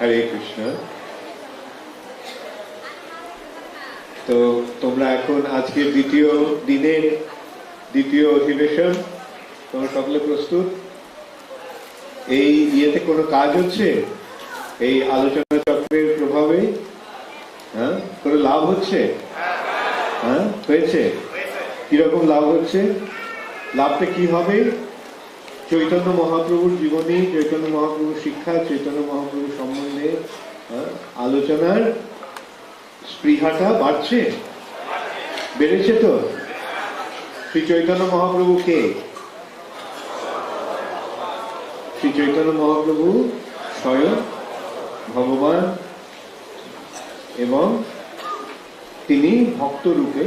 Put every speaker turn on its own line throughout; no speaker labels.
হরে কৃষ্ণ। তো তোমরা এখন আজকে দ্বিতীয় দিনের দ্বিতীয় অধিবেশন। তোমরা সকলে প্রস্তুত? এই ইয়েতে কোনো কাজ হচ্ছে? এই আলোচনা চক্রের প্রভাবে? হ্যাঁ? কোনো লাভ হচ্ছে? হ্যাঁ? হয়েছে? কীরকম লাভ হচ্ছে? লাভটা কি হবে? চৈতন্য মহাপ্রভুর জীবনী, চৈতন্য মহাপ্রভুর শিক্ষা, চৈতন্য মহাপ্রভুর সম্বন্ধে আলোচনার স্পৃহাটা বাড়ছে? বেড়েছে তো? শ্রী চৈতন্য মহাপ্রভু কে? শ্রী চৈতন্য মহাপ্রভু স্বয়ং ভগবান এবং তিনি ভক্ত রূপে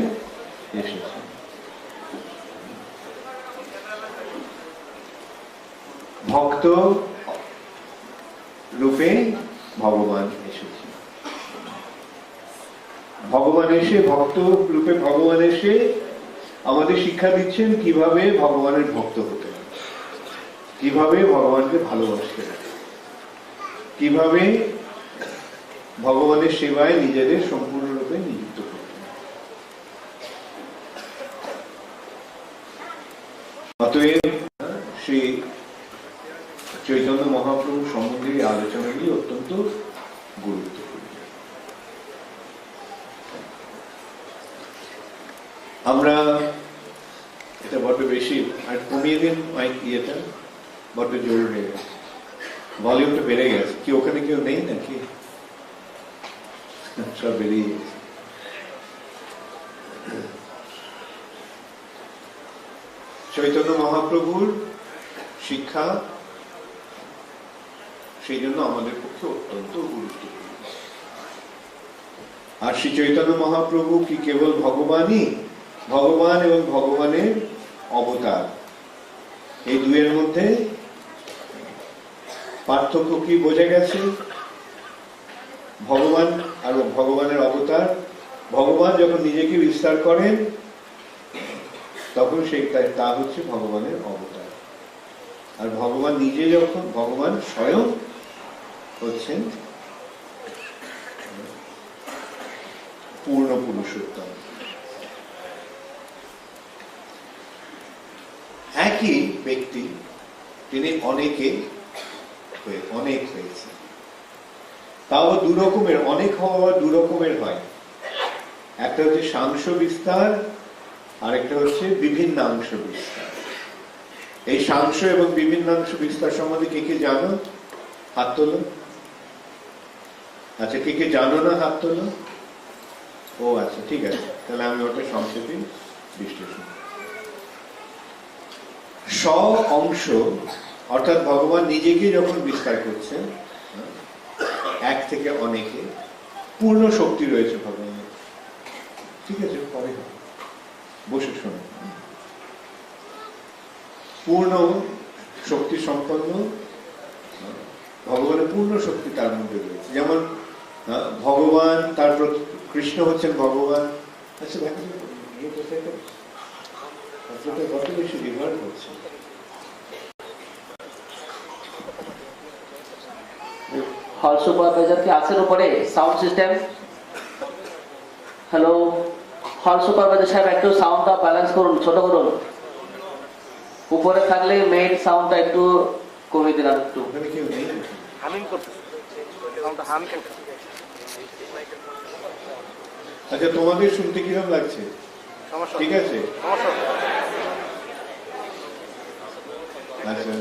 এসেছেন। ভক্ত রূপে ভগবান এসেছে। ভগবান এসে, ভক্ত রূপে ভগবান এসে আমাদের শিক্ষা দিচ্ছেন কীভাবে ভগবানের ভক্ত হতে কীভাবে ভগবানকে ভালোবাসতে কীভাবে ভগবানের সেবায় নিজেদের সম্পূর্ণরূপে নিযুক্ত করতে অতএব শ্রী চৈতন্য মহাপ্রভু সম্বন্ধে এই আলোচনাগুলি অত্যন্ত গুরুত্বপূর্ণ। আমরা এটা বড্ড বেশি, আর কমিয়ে দিন মাইক ইয়েটা, বড্ড জোর গেছে ভলিউমটা বেড়ে গেছে। কি ওখানে কেউ নেই নাকি? সব বেরিয়ে চৈতন্য মহাপ্রভুর শিক্ষা, সেই জন্য আমাদের পক্ষে অত্যন্ত গুরুত্বপূর্ণ। আর শ্রী চৈতন্য মহাপ্রভু কি কেবল ভগবানই? ভগবান এবং ভগবানের অবতার। এই দুয়ের মধ্যে পার্থক্য কি বোঝা গেছে? ভগবান আর ভগবানের অবতার। ভগবান যখন নিজেকে বিস্তার করেন, তখন সেই তা হচ্ছে ভগবানের অবতার। আর ভগবান নিজে যখন, ভগবান স্বয়ং হচ্ছেন পূর্ণ পুরুষোত্তম। একই ব্যক্তি, তিনি অনেকে অনেক হয়েছে তাও দু রকমের, অনেক হওয়া দু রকমের হয়। একটা হচ্ছে সাংস বিস্তার আরেকটা হচ্ছে বিভিন্নাংশ বিস্তার এই সাংস এবং বিভিন্নাংশ বিস্তার সম্বন্ধে কে কে জানো? হাত তোলো। আচ্ছা কে কে জানো না হাত তোলো? ও আচ্ছা ঠিক আছে। তাহলে আমি ওটা সংক্ষেপে বিশ্লেষণ স্ব অংশ, অর্থাৎ ভগবান নিজেকে যখন বিস্তার করছেন, এক থেকে অনেকে, পূর্ণ শক্তি রয়েছে ভগবানের। ঠিক আছে, পরে বসে শোনো। পূর্ণ শক্তি সম্পন্ন, ভগবানের পূর্ণ শক্তি তার মধ্যে রয়েছে। যেমন ভগবান তারপর কৃষ্ণ হচ্ছেন ভগবান। আচ্ছা দেখো ইয়ে কত বেশি
উপরে? সাউন্ড সিস্টেম হ্যালো হল সুপারভাইজার সাহেব একটু সাউন্ডটা ব্যালেন্স করুন ছোট করুন। উপরে থাকলে মেইন সাউন্ডটা একটু কমিয়ে দিলাম একটু।
করতেছে। সাউন্ডটা হাম করতেছে।
আচ্ছা তোমাদের শুনতে কীরকম লাগছে? ঠিক আছে? আচ্ছা।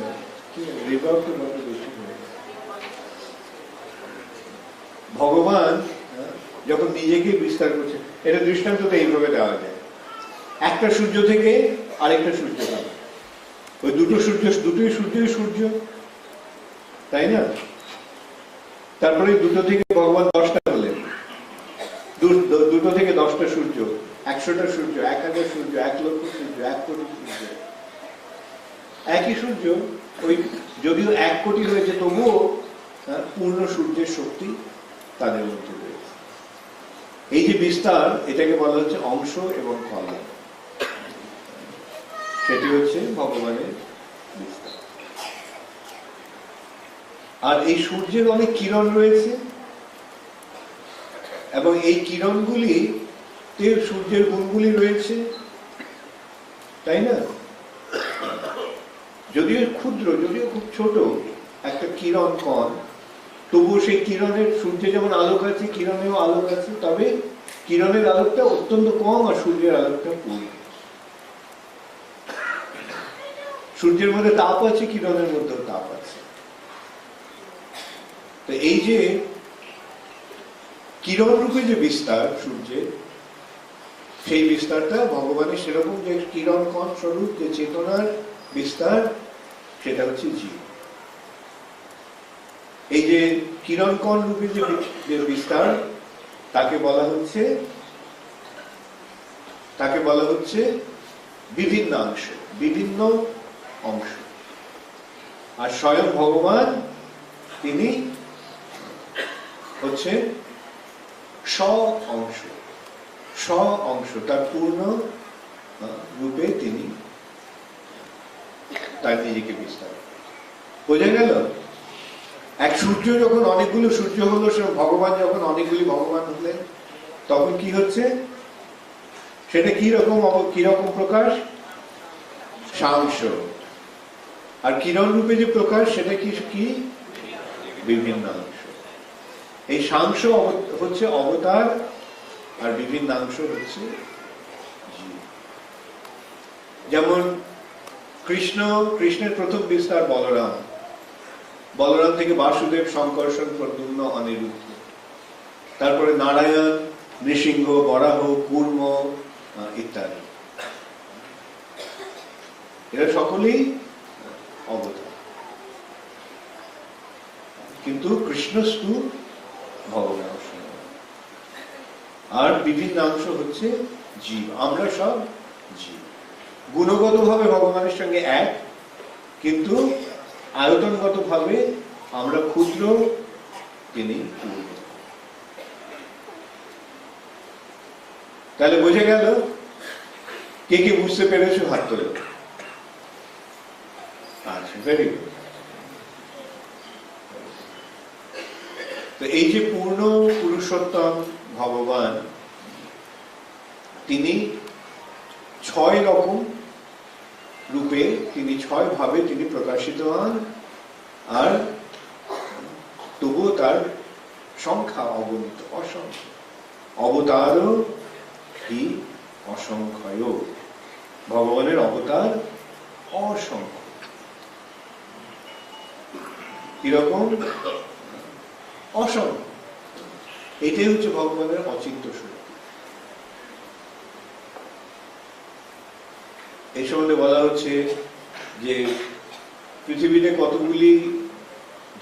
ভগবান হ্যাঁ, যখন নিজেকে বিস্তার করছে এটা দৃষ্টান্ত তো এইভাবে দেওয়া যায়। একটা সূর্য থেকে আরেকটা সূর্য পাবে ওই দুটো সূর্য দুটোই সূর্যই সূর্য তাই না? তারপরে দুটো থেকে ভগবান দশটা হলেন দু- দু- দুটো থেকে দশটা সূর্য একশোটা সূর্য, এক হাজার সূর্য, এক লক্ষ সূর্য, এক কোটি সূর্য। একই সূর্য, ওই যদিও এক কোটি হয়েছে তবুও পূর্ণ সূর্যের শক্তি তাদের মধ্যে রয়েছে। এই যে বিস্তার, এটাকে বলা হচ্ছে অংশ এবং কলা সেটি হচ্ছে ভগবানের বিস্তার। আর এই সূর্যের অনেক কিরণ রয়েছে, এবং এই কিরণগুলি তে সূর্যের গুণগুলি রয়েছে, তাই না? যদিও ক্ষুদ্র, যদিও খুব ছোট একটা কিরণ কণ, তবুও সেই কিরণের সূর্যে যেমন আলোক আছে, কিরণেও আলোক আছে, তবে কিরণের আলোকটা অত্যন্ত কম আর সূর্যের আলোকটা পূর্ণ সূর্যের মধ্যে তাপ আছে, কিরণের মধ্যেও তাপ আছে। তো এই যে কিরণ রূপে যে বিস্তার সূর্যের সেই বিস্তারটা ভগবানের সেরকম যে কিরণ কণ স্বরূপ, যে চেতনার বিস্তার, সেটা হচ্ছে জীব। এই যে কিরণ কণ রূপে যে বিস্তার, তাকে বলা হচ্ছে, তাকে বলা হচ্ছে বিভিন্ন অংশ বিভিন্ন অংশ। আর স্বয়ং ভগবান, তিনি হচ্ছে স্ব অংশ। স্ব অংশ তার পূর্ণ রূপে তিনি তার নিজেকে বিস্তার বোঝা গেল? এক সূর্য যখন অনেকগুলো সূর্য হলো, সে ভগবান যখন অনেকগুলি ভগবান হলেন, তখন কি হচ্ছে? সেটা কি রকম কি রকম প্রকাশ? সাংস। আর কিরণ রূপে যে প্রকাশ, সেটা কি কি? বিভিন্ন অংশ। এই সাংস হচ্ছে অবতার আর বিভিন্নাংশ হচ্ছে জীব যেমন কৃষ্ণ, কৃষ্ণের প্রথম বিস্তার বলরাম। বলরাম থেকে বাসুদেব শঙ্কর্ষণ প্রদ্যুম্ন অনিরুদ্ধ। তারপরে নারায়ণ, নৃসিংহ, বরাহ, কুর্ম ইত্যাদি। এরা সকলেই অবতার। কিন্তু কৃষ্ণস্তু ভগবান। আর বিভিন্ন অংশ হচ্ছে জীব। আমরা সব জীব। গুণগতভাবে ভগবানের সঙ্গে এক, কিন্তু আয়তনগতভাবে আমরা ক্ষুদ্র তিনি তাহলে বোঝা গেল কে কে বুঝতে পেরেছ? হাত তোলো। আচ্ছা ভেরি গুড তো এই যে পূর্ণ পুরুষোত্তম ভগবান। তিনি ছয় রকম রূপে, তিনি ছয় ভাবে তিনি প্রকাশিত হন, আর তবুও তার সংখ্যা অগণিত, অসংখ্য। অবতার হি অসংখ্যয় ভগবানের অবতার অসংখ্য। কীরকম? অসংখ্য। এটাই হচ্ছে ভগবানের অচিন্ত শক্তি। এই সম্বন্ধে বলা হচ্ছে যে পৃথিবীতে কতগুলি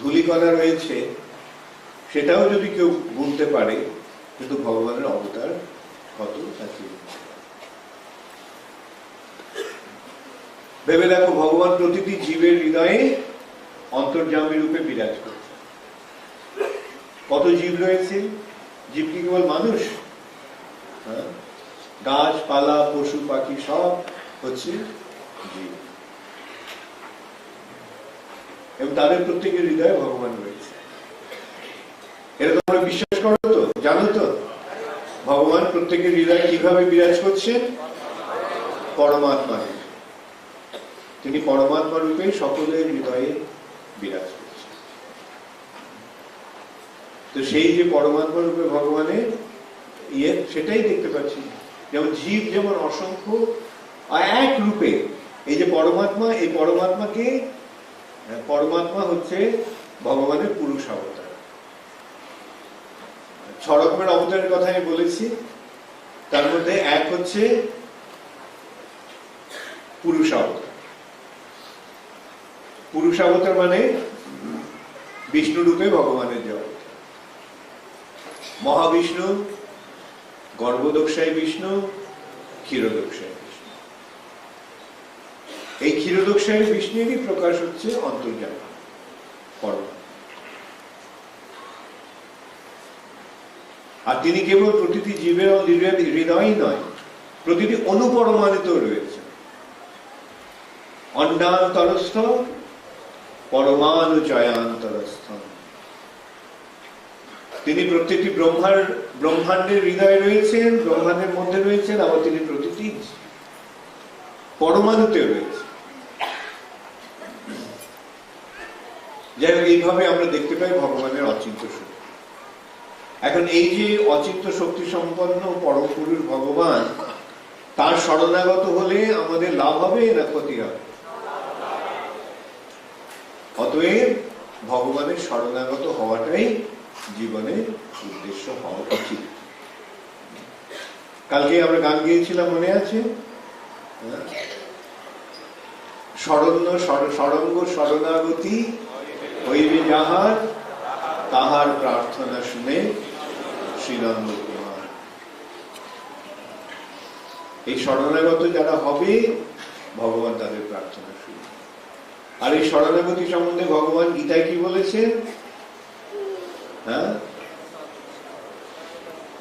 ধূলিকণা রয়েছে, সেটাও যদি কেউ গুনতে পারে, কিন্তু ভগবানের অবতার কত ভেবে দেখো, ভগবান প্রতিটি জীবের হৃদয়ে অন্তর্যামী রূপে বিরাজ করছে। কত জীব রয়েছে? জীব কি কেবল মানুষ? হ্যাঁ? গাছপালা, পশু পাখি সব হচ্ছে এবং তাদের প্রত্যেকের হৃদয়ে ভগবান রয়েছে। এটা তোমরা বিশ্বাস করো তো, জানো তো? ভগবান প্রত্যেকের হৃদয়ে কীভাবে বিরাজ করছেন? পরমাত্মা। তিনি পরমাত্মা রূপে সকলের হৃদয়ে বিরাজ করছেন তো সেই যে পরমাত্মা রূপে ভগবানের ইয়ে সেটাই দেখতে পাচ্ছি। যেমন জীব যেমন অসংখ্য এক রূপে, এই যে পরমাত্মা, এই পরমাত্মাকে পরমাত্মা হচ্ছে ভগবানের পুরুষ অবতার। ছ রকমের অবতারের কথা আমি বলেছি। তার মধ্যে এক হচ্ছে পুরুষ অবতার। পুরুষ অবতার মানে বিষ্ণু রূপে ভগবানের যে অবতার মহাবিষ্ণু গর্ভদোক্ষায় বিষ্ণু ক্ষীরদোক্ষায় বিষ্ণু। এই ক্ষীরদোক্ষায় বিষ্ণুরই প্রকাশ হচ্ছে অন্তর্জাল পরম আর তিনি কেবল প্রতিটি জীবের হৃদয়- নয়, প্রতিটি অনুপরমাণিত রয়েছে। অন্ডান্তরস্থ পরমাণু জয়ান্তরস্থম তিনি প্রত্যেকটি ব্রহ্মার, ব্রহ্মাণ্ডের হৃদয়ে রয়েছেন, ব্রহ্মাণ্ডের মধ্যে রয়েছেন, আবার তিনি প্রতিটি পরমাণুতে রয়েছে যাই হোক, এইভাবে আমরা দেখতে পাই ভগবানের অচিন্ত শক্তি। এখন এই যে অচিন্ত শক্তি সম্পন্ন পরম পুরুষ ভগবান, তার শরণাগত হলে আমাদের লাভ হবে না ক্ষতি হবে? অতএব ভগবানের শরণাগত হওয়াটাই জীবনের উদ্দেশ্য হওয়া উচিত। কালকে আমরা গান গিয়েছিলাম, মনে আছে? হ্যাঁ? শরণ্য সরঙ্গ শরণাগতি হইবে যাহার, তাহার প্রার্থনা শুনে শ্রীনন্দ কুমার। এই শরণাগত যারা হবে, ভগবান তাদের প্রার্থনা শুনে। আর এই শরণাগতি সম্বন্ধে ভগবান গীতায় কি বলেছেন? হ্যাঁ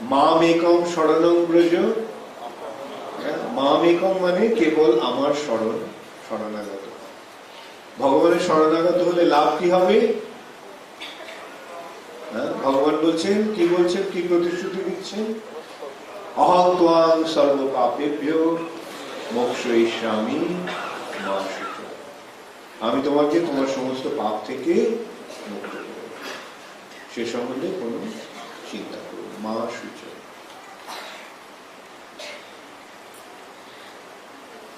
মাম একম শরণং ব্রজ হ্যাঁ? মাম একম মানে কেবল আমার শরণ, শরণাগত ভগবানের শরণাগত হলে লাভ কি হবে হ্যাঁ? ভগবান বলছেন, কি বলছেন, কি প্রতিশ্রুতি দিচ্ছেন অহং ত্বাং সর্ব পাপেভ্য মোক্ষ ইস্যামি মা শুচ। আমি তোমাকে তোমার সমস্ত পাপ থেকে মুক্ত সে সম্বন্ধে কোনো চিন্তা করো না। মা সূচ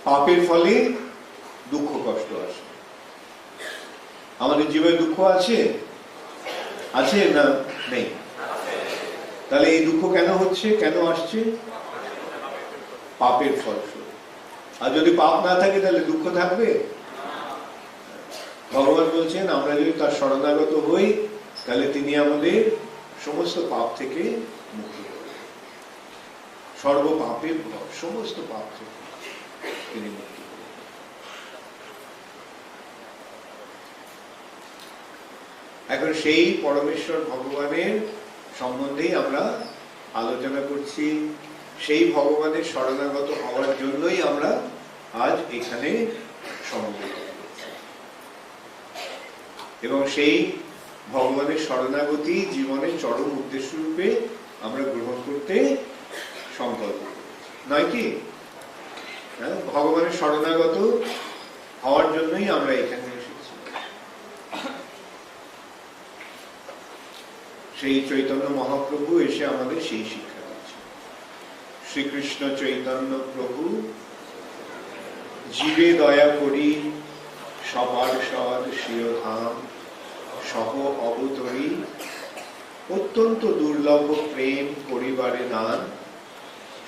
পাপের ফলে দুঃখ কষ্ট আসে। আমাদের জীবনে দুঃখ আছে? আছে না নেই? তাহলে এই দুঃখ কেন হচ্ছে? কেন আসছে? পাপের ফলস্বরূপ আর যদি পাপ না থাকে, তাহলে দুঃখ থাকবে? ভগবান বলছেন, আমরা যদি তার শরণাগত হই তাহলে তিনি আমাদের সমস্ত পাপ থেকে মুক্তি করবেন সর্ব পাপের ভয়, সমস্ত পাপ থেকে তিনি মুক্তি এখন সেই পরমেশ্বর ভগবানের সম্বন্ধেই আমরা আলোচনা করছি। সেই ভগবানের শরণাগত হওয়ার জন্যই আমরা আজ এখানে সমবেত এবং সেই ভগবানের শরণাগতি জীবনের চরম উদ্দেশ্য রূপে আমরা গ্রহণ করতে সংকল্প নয় কি? হ্যাঁ, ভগবানের শরণাগত হওয়ার জন্যই আমরা এখানে এসেছি। সেই চৈতন্য মহাপ্রভু এসে আমাদের সেই শিক্ষা দিচ্ছে শ্রীকৃষ্ণ চৈতন্য প্রভু জীবে দয়া করি সবার সদ স্বীয় ধাম সহ অবতরী অত্যন্ত দুর্লভ প্রেম পরিবারে দান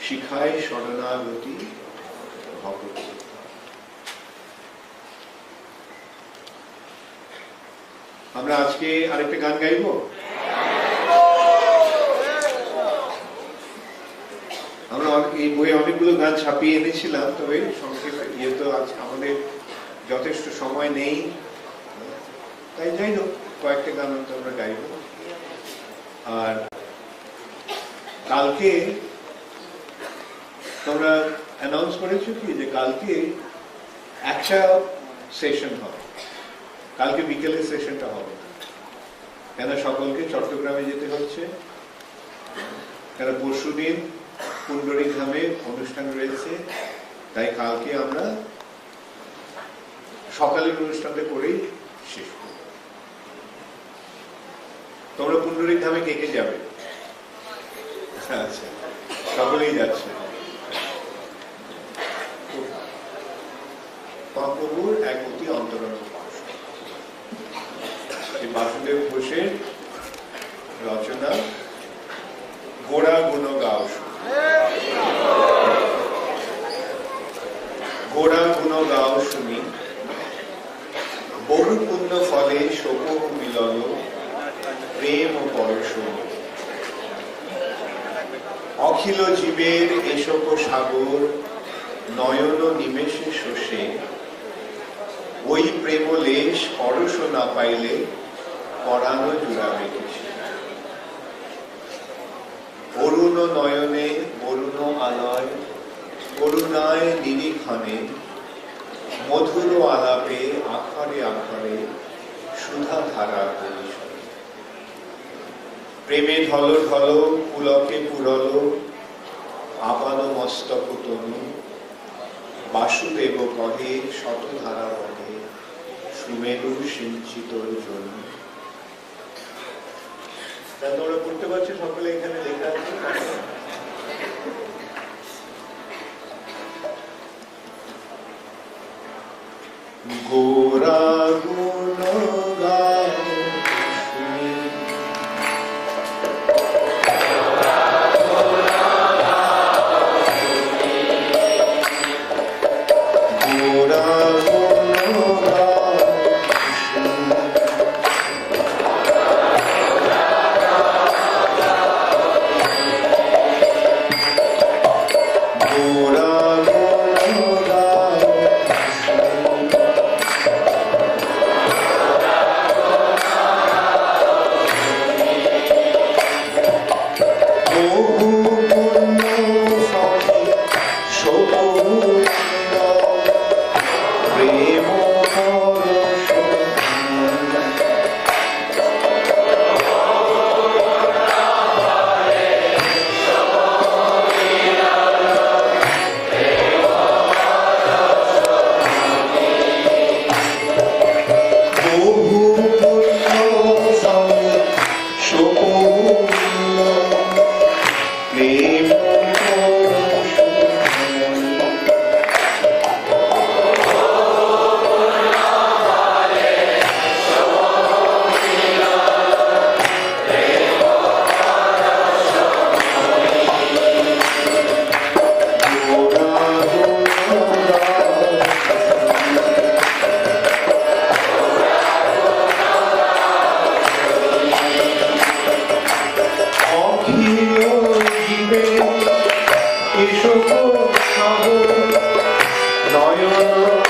শিখায় শরণাগতি ভগবতী আমরা আজকে আরেকটা গান গাইবো? আমরা এই বইয়ে অনেকগুলো গান ছাপিয়ে এনেছিলাম, তবে সংক্ষেপে ইয়ে তো আজ আমাদের যথেষ্ট সময় নেই। তাই যাই হোক কয়েকটা গান তো আমরা গাইব। আর কালকে তোমরা অ্যানাউন্স করেছ কি যে কালকে একটা সেশন হবে। কালকে বিকেলের সেশনটা হবে। কেন সকলকে চট্টগ্রামে যেতে হচ্ছে? কেন পরশু দিন কুণ্ডরী ধামে অনুষ্ঠান রয়েছে? তাই কালকে আমরা সকালের অনুষ্ঠানটা করেই শেষ করব। তোমরা পুণ্ডরী ধামে কে কে যাবে? আচ্ছা সকলেই যাচ্ছে। মহাপ্রভুর এক অতি অন্তরঙ্গ এই বাসুদেব ঘোষের রচনা গোড়া গুণ গাও। গোড়া গুণ গাও শুনি। বহু পুণ্য ফলে শোক মিলন প্রেম ও পরশুনি অখিল জীবের এসক সাগর, নয়ন নিমেষে শোষে। ওই প্রেমলেশ পরশ না পাইলে পরানো জুড়াবে অরুণ নয়নে অরুণ আলয় করুণায় নিরীক্ষণে, মধুর আলাপে আখরে আখরে সুধা ধারা প্রেমে ঢল ঢল পুলকে পুরল আপাদ মস্তক তনু বাসুদেব কহে, শতধারা বহে সুমেরু সিঞ্চিত জন্য তা তোমরা পড়তে পারছ, সকলে এখানে লেখা আছে? গোরা নয়ন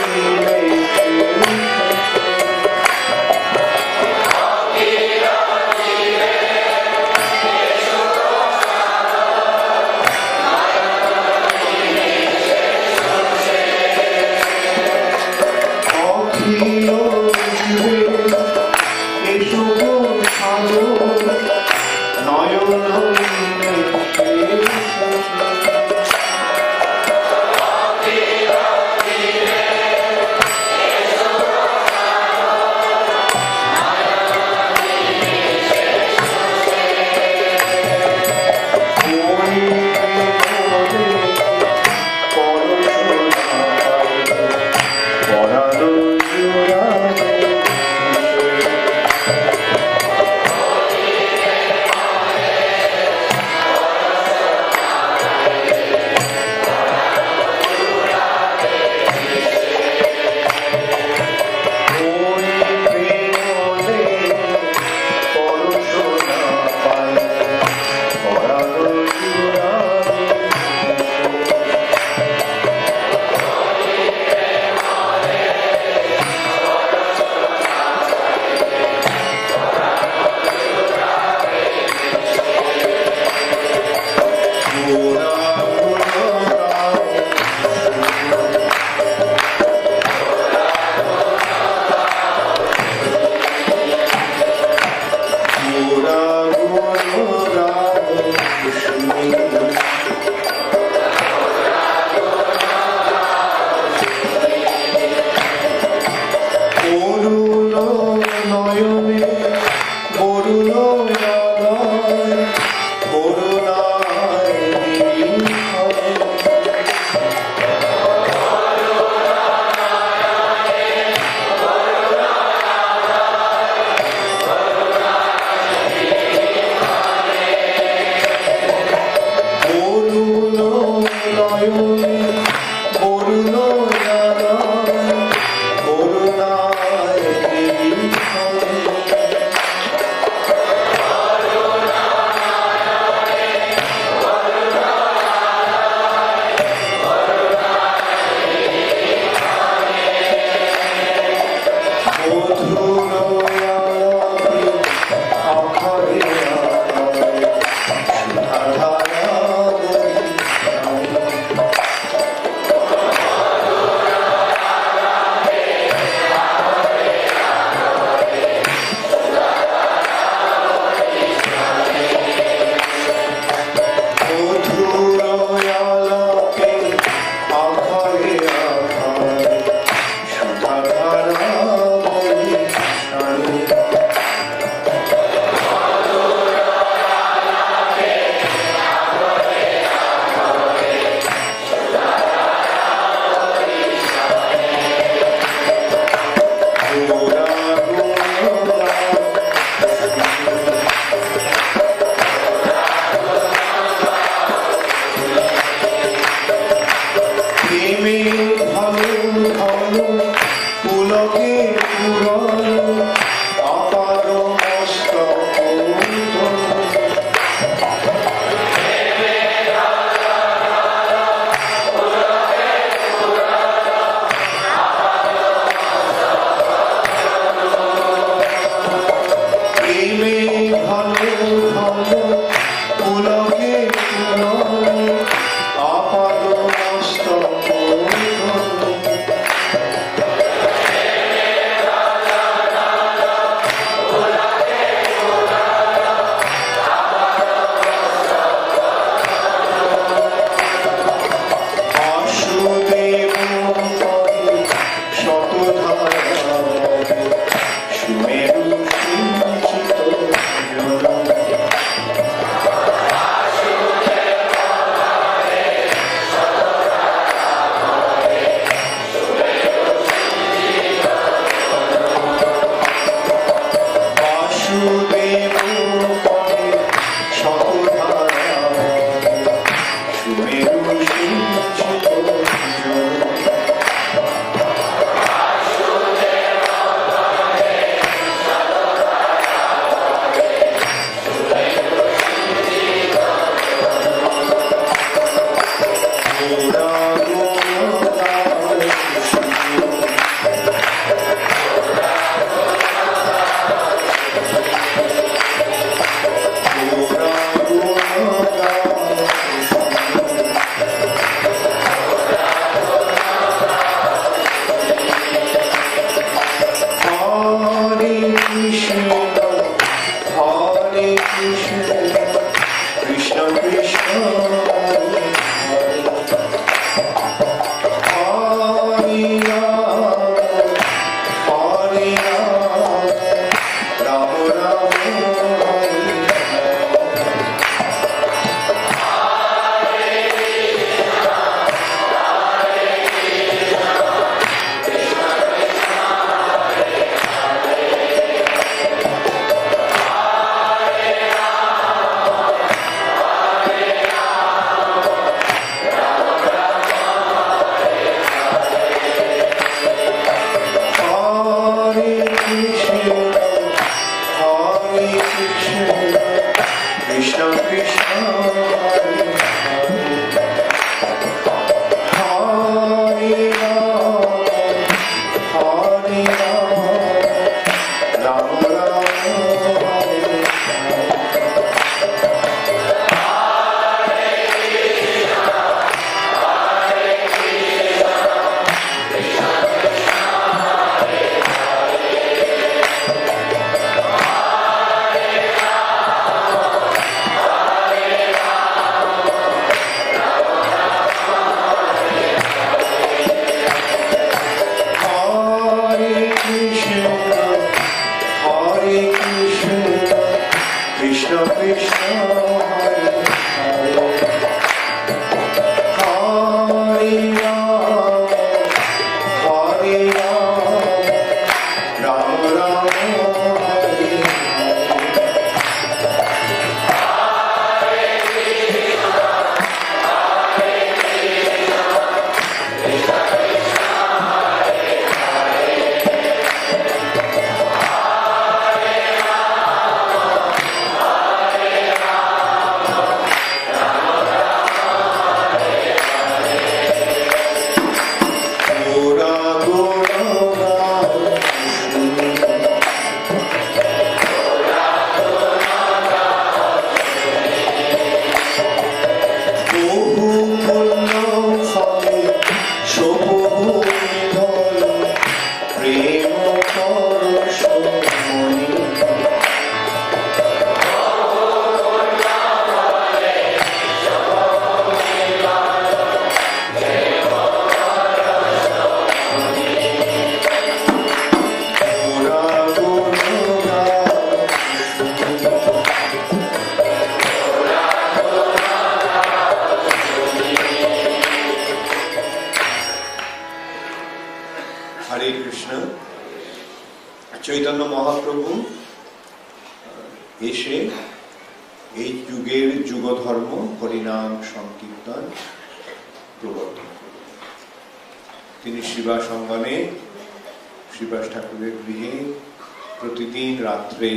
দিন রাত্রে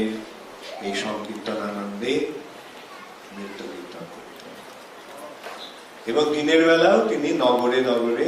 এই সংকীর্তন আনন্দে নৃত্য কীর্তন করতেন। এবং দিনের বেলাও তিনি নগরে নগরে